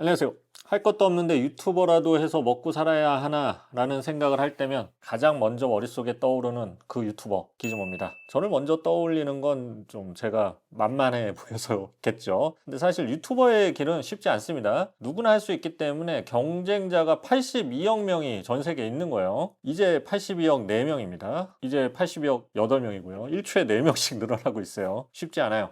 안녕하세요. 할 것도 없는데 유튜버라도 해서 먹고 살아야 하나라는 생각을 할 때면 가장 먼저 머릿속에 떠오르는 그 유튜버 기즈모입니다. 저를 먼저 떠올리는 건 좀 제가 만만해 보여서겠죠. 근데 사실 유튜버의 길은 쉽지 않습니다. 누구나 할 수 있기 때문에 경쟁자가 82억 명이 전 세계에 있는 거예요. 이제 82억 4명입니다. 이제 82억 8명이고요. 1초에 4명씩 늘어나고 있어요. 쉽지 않아요.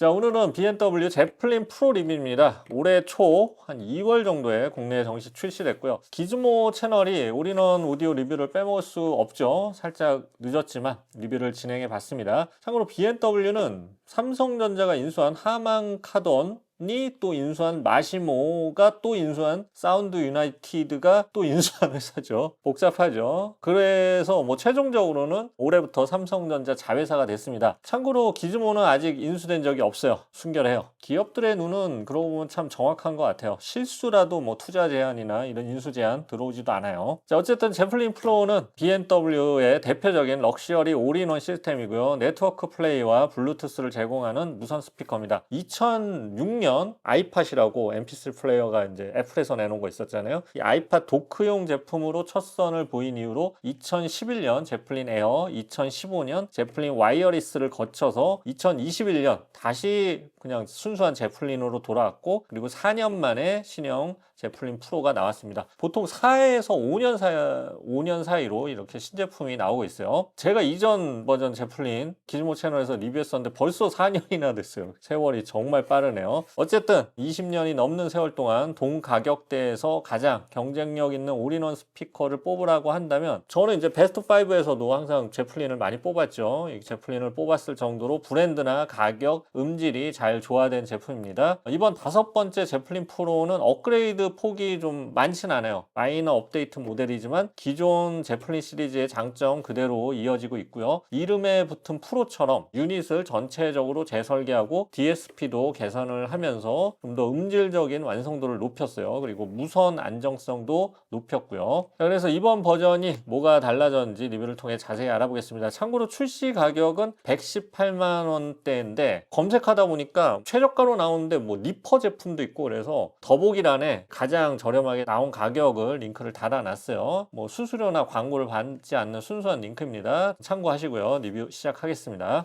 자 오늘은 BMW 제플린 프로 리뷰입니다. 올해 초 한 2월 정도에 국내에 정식 출시됐고요. 기즈모 채널이 올인원 오디오 리뷰를 빼먹을 수 없죠. 살짝 늦었지만 리뷰를 진행해 봤습니다. 참고로 BMW는 삼성전자가 인수한 하만 카돈 이또 인수한 마시모가 또 인수한 사운드 유나이티드가 또 인수한 회사죠. 복잡하죠. 그래서 뭐 최종적으로는 올해부터 삼성전자 자회사가 됐습니다. 참고로 기즈모는 아직 인수된 적이 없어요. 순결해요. 기업들의 눈은 그러고 보면 참 정확한 것 같아요. 실수라도 뭐 투자 제한이나 이런 인수 제한 들어오지도 않아요. 자 어쨌든 제플린 프로는 BMW의 대표적인 럭셔리 올인원 시스템이고요. 네트워크 플레이와 블루투스를 제공하는 무선 스피커입니다. 2006년 아이팟이라고 MP3 플레이어가 이제 애플에서 내놓은 거 있었잖아요. 이 아이팟 도크용 제품으로 첫 선을 보인 이후로 2011년 제플린 에어, 2015년 제플린 와이어리스를 거쳐서 2021년 다시 그냥 순수한 제플린으로 돌아왔고 그리고 4년 만에 신형 제플린 프로가 나왔습니다. 보통 4에서 5년 사이, 5년 사이로 이렇게 신제품이 나오고 있어요. 제가 이전 버전 제플린 기즈모 채널에서 리뷰했었는데 벌써 4년이나 됐어요. 세월이 정말 빠르네요. 어쨌든 20년이 넘는 세월 동안 동 가격대에서 가장 경쟁력 있는 올인원 스피커를 뽑으라고 한다면 저는 이제 베스트 5에서도 항상 제플린을 많이 뽑았죠. 이 제플린을 뽑았을 정도로 브랜드나 가격, 음질이 잘 조화된 제품입니다. 이번 다섯 번째 제플린 프로는 업그레이드 폭이 좀 많진 않아요. 마이너 업데이트 모델이지만 기존 제플린 시리즈의 장점 그대로 이어지고 있고요. 이름에 붙은 프로처럼 유닛을 전체적으로 재설계하고 DSP도 개선을 하면 서 좀 더 음질적인 완성도를 높였어요. 그리고 무선 안정성도 높였고요. 자, 그래서 이번 버전이 뭐가 달라졌는지 리뷰를 통해 자세히 알아보겠습니다. 참고로 출시 가격은 118만 원대인데 검색하다 보니까 최저가로 나오는데 뭐 리퍼 제품도 있고 그래서 더보기란에 가장 저렴하게 나온 가격을 링크를 달아놨어요. 뭐 수수료나 광고를 받지 않는 순수한 링크입니다. 참고하시고요. 리뷰 시작하겠습니다.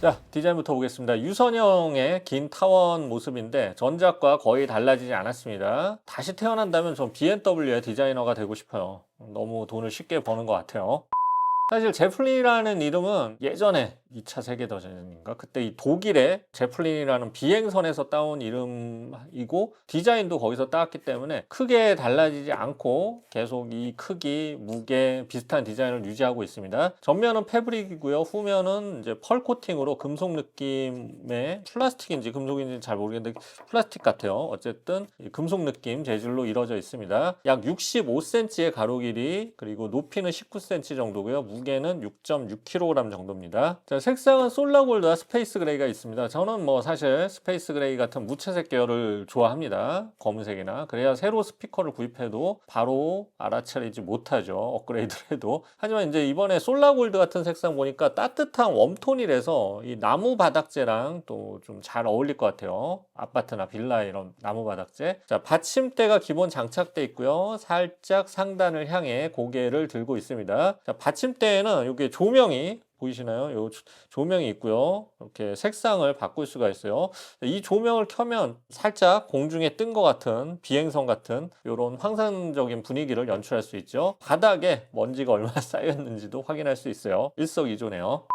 자, 디자인부터 보겠습니다. 유선형의 긴 타원 모습인데 전작과 거의 달라지지 않았습니다. 다시 태어난다면 전 BMW의 디자이너가 되고 싶어요. 너무 돈을 쉽게 버는 것 같아요. 사실 제플린이라는 이름은 예전에 2차 세계대전인가 그때 이 독일의 제플린이라는 비행선에서 따온 이름이고 디자인도 거기서 따왔기 때문에 크게 달라지지 않고 계속 이 크기, 무게 비슷한 디자인을 유지하고 있습니다. 전면은 패브릭이고요. 후면은 이제 펄 코팅으로 금속 느낌의 플라스틱인지 금속인지 잘 모르겠는데 플라스틱 같아요. 어쨌든 이 금속 느낌 재질로 이루어져 있습니다. 약 65cm의 가로 길이 그리고 높이는 19cm 정도고요. 무게는 6.6kg 정도입니다. 자, 색상은 솔라골드와 스페이스 그레이가 있습니다. 저는 뭐 사실 스페이스 그레이 같은 무채색 계열을 좋아합니다. 검은색이나 그래야 새로 스피커를 구입해도 바로 알아차리지 못하죠. 업그레이드를 해도. 하지만 이제 이번에 솔라골드 같은 색상 보니까 따뜻한 웜톤이라서 이 나무 바닥재랑 또 좀 잘 어울릴 것 같아요. 아파트나 빌라 이런 나무 바닥재. 자, 받침대가 기본 장착돼 있고요. 살짝 상단을 향해 고개를 들고 있습니다. 자, 받침대에는 여기 조명이 보이시나요? 요 조- 조명이 있고요. 이렇게 색상을 바꿀 수가 있어요. 이 조명을 켜면 살짝 공중에 뜬 것 같은 비행선 같은 이런 환상적인 분위기를 연출할 수 있죠. 바닥에 먼지가 얼마나 쌓였는지도 확인할 수 있어요. 일석이조네요.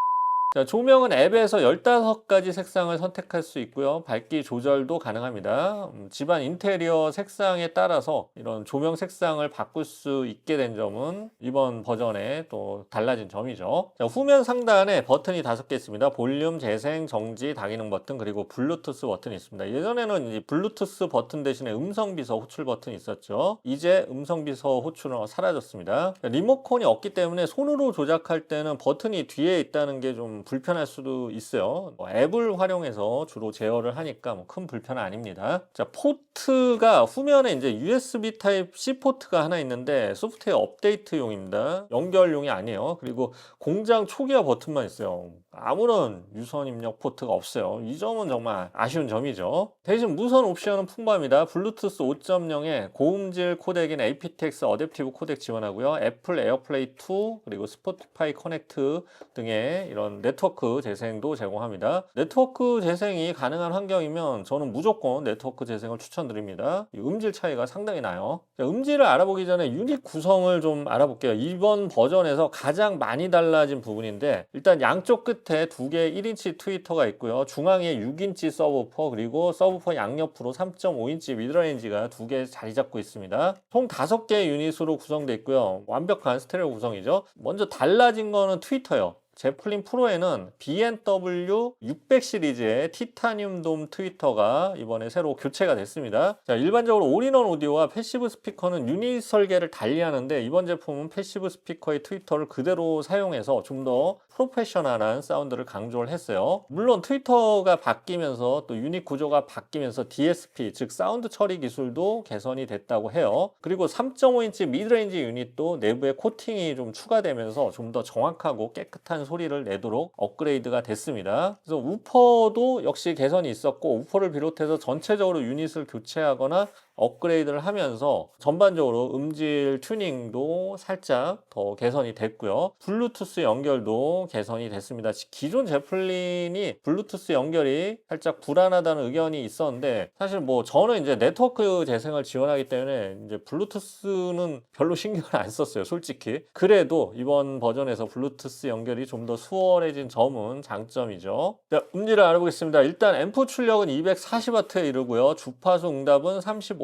자, 조명은 앱에서 15가지 색상을 선택할 수 있고요. 밝기 조절도 가능합니다. 음, 집안 인테리어 색상에 따라서 이런 조명 색상을 바꿀 수 있게 된 점은 이번 버전에 또 달라진 점이죠. 자, 후면 상단에 버튼이 다섯 개 있습니다. 볼륨, 재생, 정지, 다기능 버튼, 그리고 블루투스 버튼이 있습니다. 예전에는 이 블루투스 버튼 대신에 음성 비서 호출 버튼이 있었죠. 이제 음성 비서 호출은 사라졌습니다. 리모컨이 없기 때문에 손으로 조작할 때는 버튼이 뒤에 있다는 게좀 불편할 수도 있어요. 뭐 앱을 활용해서 주로 제어를 하니까 뭐 큰 불편은 아닙니다. 자, 포트가 후면에 이제 USB 타입 C 포트가 하나 있는데 소프트웨어 업데이트용입니다. 연결용이 아니에요. 그리고 공장 초기화 버튼만 있어요. 아무런 유선 입력 포트가 없어요. 이 점은 정말 아쉬운 점이죠. 대신 무선 옵션은 풍부합니다. 블루투스 5.0에 고음질 코덱인 aptX 어댑티브 코덱 지원하고요. 애플 에어플레이 2 그리고 스포티파이 커넥트 등의 이런 네트워크 재생도 제공합니다. 네트워크 재생이 가능한 환경이면 저는 무조건 네트워크 재생을 추천드립니다. 이 음질 차이가 상당히 나요. 자, 음질을 알아보기 전에 유닛 구성을 좀 알아볼게요. 이번 버전에서 가장 많이 달라진 부분인데 일단 양쪽 끝에 두 개의 1인치 트위터가 있고요. 중앙에 6인치 서브퍼 그리고 서브퍼 양옆으로 3.5인치 미드레인지가 두 개 자리 잡고 있습니다. 총 5개의 유닛으로 구성되어 있고요. 완벽한 스테레오 구성이죠. 먼저 달라진 거는 트위터요. 제플린 프로에는 B&W 600 시리즈의 티타늄 돔 트위터가 이번에 새로 교체가 됐습니다. 자, 일반적으로 올인원 오디오와 패시브 스피커는 유닛 설계를 달리하는데 이번 제품은 패시브 스피커의 트위터를 그대로 사용해서 좀 더 프로페셔널한 사운드를 강조를 했어요. 물론 트위터가 바뀌면서 또 유닛 구조가 바뀌면서 DSP 즉 사운드 처리 기술도 개선이 됐다고 해요. 그리고 3.5인치 미드레인지 유닛도 내부에 코팅이 좀 추가되면서 좀 더 정확하고 깨끗한 소리를 내도록 업그레이드가 됐습니다. 그래서 우퍼도 역시 개선이 있었고 우퍼를 비롯해서 전체적으로 유닛을 교체하거나 업그레이드를 하면서 전반적으로 음질 튜닝도 살짝 더 개선이 됐고요. 블루투스 연결도 개선이 됐습니다. 기존 제플린이 블루투스 연결이 살짝 불안하다는 의견이 있었는데 사실 뭐 저는 이제 네트워크 재생을 지원하기 때문에 이제 블루투스는 별로 신경을 안 썼어요. 솔직히. 그래도 이번 버전에서 블루투스 연결이 좀 더 수월해진 점은 장점이죠. 자, 음질을 알아보겠습니다. 일단 앰프 출력은 240W에 이르고요. 주파수 응답은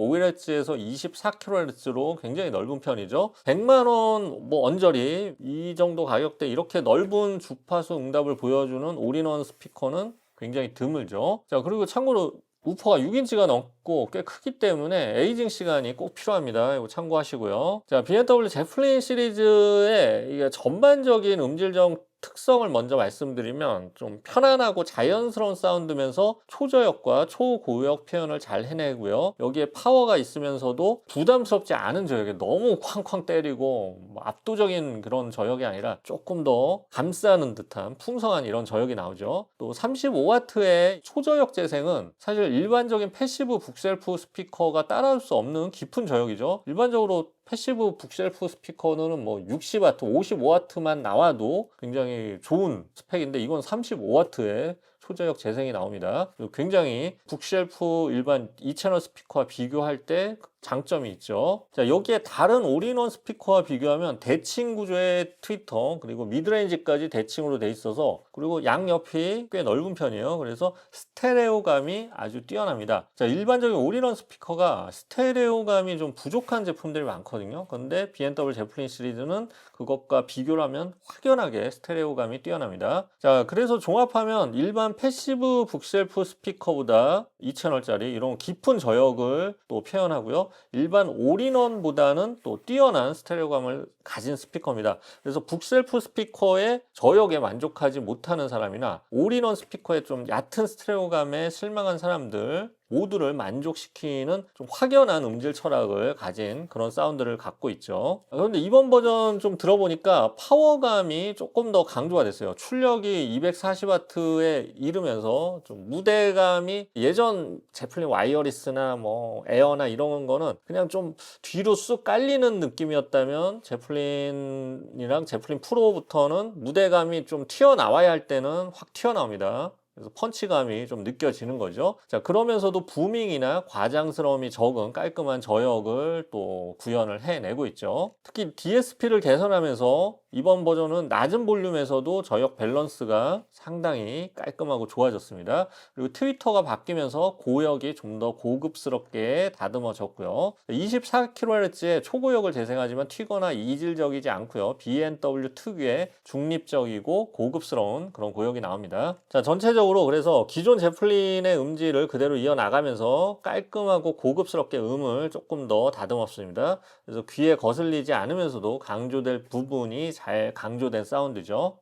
35Hz에서 24kHz로 굉장히 넓은 편이죠. 100만원 뭐 언저리 이 정도 가격대 이렇게 넓은 주파수 응답을 보여주는 올인원 스피커는 굉장히 드물죠. 자, 그리고 참고로 우퍼가 6인치가 넘고 꽤 크기 때문에 에이징 시간이 꼭 필요합니다. 이거 참고하시고요. 자, BMW 제플린 시리즈의 이게 전반적인 음질적 특성을 먼저 말씀드리면 좀 편안하고 자연스러운 사운드면서 초저역과 초고역 표현을 잘 해내고요. 여기에 파워가 있으면서도 부담스럽지 않은 저역에 너무 쾅쾅 때리고 뭐 압도적인 그런 저역이 아니라 조금 더 감싸는 듯한 풍성한 이런 저역이 나오죠. 또 35W의 초저역 재생은 사실 일반적인 패시브 북셀프 스피커가 따라올 수 없는 깊은 저역이죠. 일반적으로 패시브 북셀프 스피커는 뭐 60W, 55W만 나와도 굉장히 좋은 스펙인데 이건 35W의 초저역 재생이 나옵니다. 굉장히 북셀프 일반 2채널 스피커와 비교할 때 장점이 있죠. 자, 여기에 다른 올인원 스피커와 비교하면 대칭 구조의 트위터 그리고 미드레인지까지 대칭으로 돼 있어서 그리고 양옆이 꽤 넓은 편이에요. 그래서 스테레오감이 아주 뛰어납니다. 자, 일반적인 올인원 스피커가 스테레오감이 좀 부족한 제품들이 많거든요. 그런데 B&W 제플린 시리즈는 그것과 비교를 하면 확연하게 스테레오감이 뛰어납니다. 자, 그래서 종합하면 일반 패시브 북셀프 스피커보다 2채널짜리 이런 깊은 저역을 또 표현하고요. 일반 올인원보다는 또 뛰어난 스테레오감을 가진 스피커입니다. 그래서 북셀프 스피커의 저역에 만족하지 못하는 사람이나 올인원 스피커의 좀 얕은 스테레오감에 실망한 사람들 모두를 만족시키는 좀 확연한 음질 철학을 가진 그런 사운드를 갖고 있죠. 그런데 이번 버전 좀 들어보니까 파워감이 조금 더 강조가 됐어요. 출력이 240W에 이르면서 좀 무대감이 예전 제플린 와이어리스나 뭐 에어나 이런 거는 그냥 좀 뒤로 쑥 깔리는 느낌이었다면 제플린이랑 제플린 프로부터는 무대감이 좀 튀어나와야 할 때는 확 튀어나옵니다. 그래서 펀치감이 좀 느껴지는 거죠. 자, 그러면서도 부밍이나 과장스러움이 적은 깔끔한 저역을 또 구현을 해내고 있죠. 특히 DSP를 개선하면서 이번 버전은 낮은 볼륨에서도 저역 밸런스가 상당히 깔끔하고 좋아졌습니다. 그리고 트위터가 바뀌면서 고역이 좀 더 고급스럽게 다듬어졌고요. 24kHz의 초고역을 재생하지만 튀거나 이질적이지 않고요. B&W 특유의 중립적이고 고급스러운 그런 고역이 나옵니다. 자, 전체적으로 그래서 기존 제플린의 음질을 그대로 이어나가면서 깔끔하고 고급스럽게 음을 조금 더 다듬었습니다. 그래서 귀에 거슬리지 않으면서도 강조될 부분이 잘 강조된 사운드죠.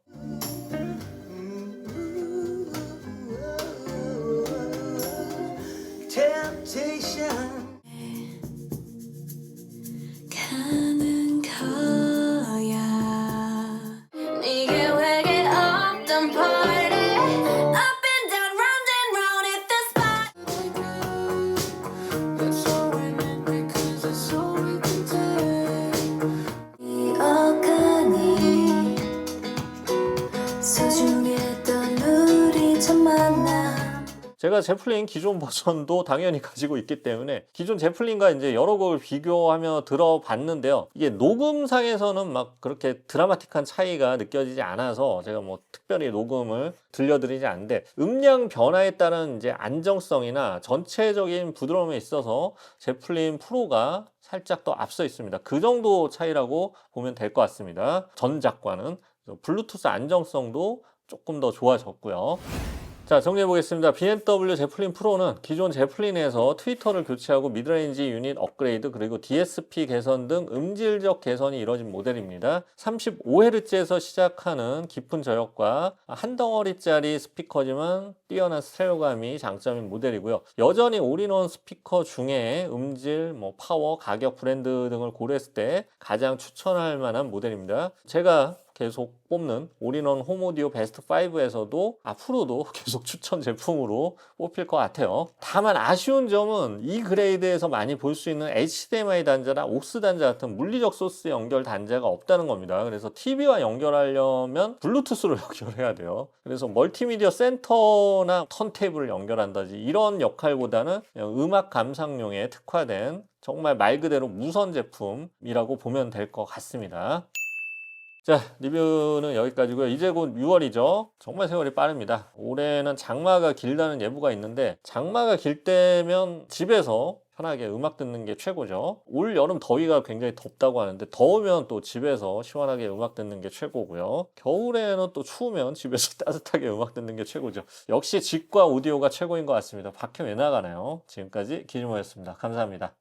제가 제플린 기존 버전도 당연히 가지고 있기 때문에 기존 제플린과 이제 여러 곡을 비교하며 들어봤는데요. 이게 녹음상에서는 막 그렇게 드라마틱한 차이가 느껴지지 않아서 제가 뭐 특별히 녹음을 들려드리지 않는데 음량 변화에 따른 이제 안정성이나 전체적인 부드러움에 있어서 제플린 프로가 살짝 더 앞서 있습니다. 그 정도 차이라고 보면 될 것 같습니다. 전작과는 블루투스 안정성도 조금 더 좋아졌고요. 자, 정리해 보겠습니다. BMW 제플린 프로는 기존 제플린에서 트위터를 교체하고 미드레인지 유닛 업그레이드 그리고 DSP 개선 등 음질적 개선이 이뤄진 모델입니다. 35Hz에서 시작하는 깊은 저역과 한 덩어리짜리 스피커지만 뛰어난 스테레오감이 장점인 모델이고요. 여전히 올인원 스피커 중에 음질, 뭐 파워, 가격, 브랜드 등을 고려했을 때 가장 추천할 만한 모델입니다. 제가 계속 뽑는 올인원 홈오디오 베스트 5에서도 앞으로도 계속 추천 제품으로 뽑힐 것 같아요. 다만 아쉬운 점은 이 그레이드에서 많이 볼 수 있는 HDMI 단자나 옥스 단자 같은 물리적 소스 연결 단자가 없다는 겁니다. 그래서 TV와 연결하려면 블루투스로 연결해야 돼요. 그래서 멀티미디어 센터나 턴테이블을 연결한다지 이런 역할보다는 음악 감상용에 특화된 정말 말 그대로 무선 제품이라고 보면 될 것 같습니다. 자, 리뷰는 여기까지고요. 이제 곧 6월이죠. 정말 세월이 빠릅니다. 올해는 장마가 길다는 예보가 있는데 장마가 길 때면 집에서 편하게 음악 듣는 게 최고죠. 올 여름 더위가 굉장히 덥다고 하는데 더우면 또 집에서 시원하게 음악 듣는 게 최고고요. 겨울에는 또 추우면 집에서 따뜻하게 음악 듣는 게 최고죠. 역시 집과 오디오가 최고인 것 같습니다. 밖에 왜 나가나요? 지금까지 기준모였습니다. 감사합니다.